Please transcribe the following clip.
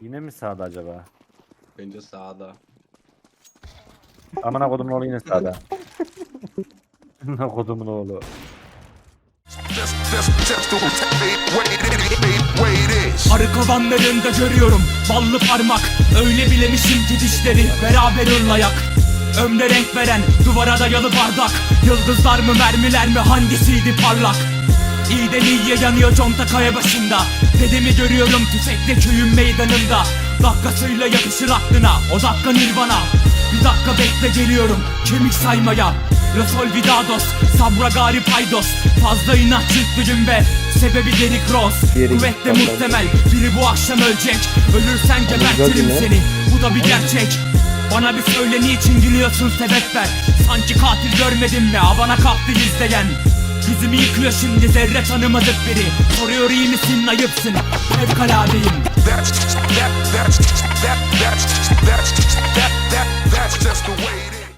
Yine mi sağda acaba? Bence sağda. Amına kodumun oğlu yine sağda. Amına kodumun oğlu. Arı kovanlarında görüyorum ballı parmak Öyle bilemişim ki dişleri beraber ırlayak Ömre renk veren duvara dayalı bardak Yıldızlar mı mermiler mi hangisiydi parlak İyiden iyiye yanıyor conta kaya başında. Dedemi görüyorum tüfekle köyün meydanında. Dakikasıyla yapışır aklına o dakika nirvana. Bir dakika bekle geliyorum kemik saymaya. Rosol Vidados, Sabra Gari Paydos Fazla inatçılıklıyım ve sebebi Derrick Rose Kuvvetle muhtemel biri bu akşam ölecek. Ölürsen gebertirim seni. Bu da bir gerçek. Bana bir söyle niçin gülüyorsun sebep ver Sanki katil görmedin mi? Abana kalktı izleyen Yüzümü yıkıyor şimdi zerre tanımadık biri. Soruyor iyi misin ayıpsın. Fevkaladeyim.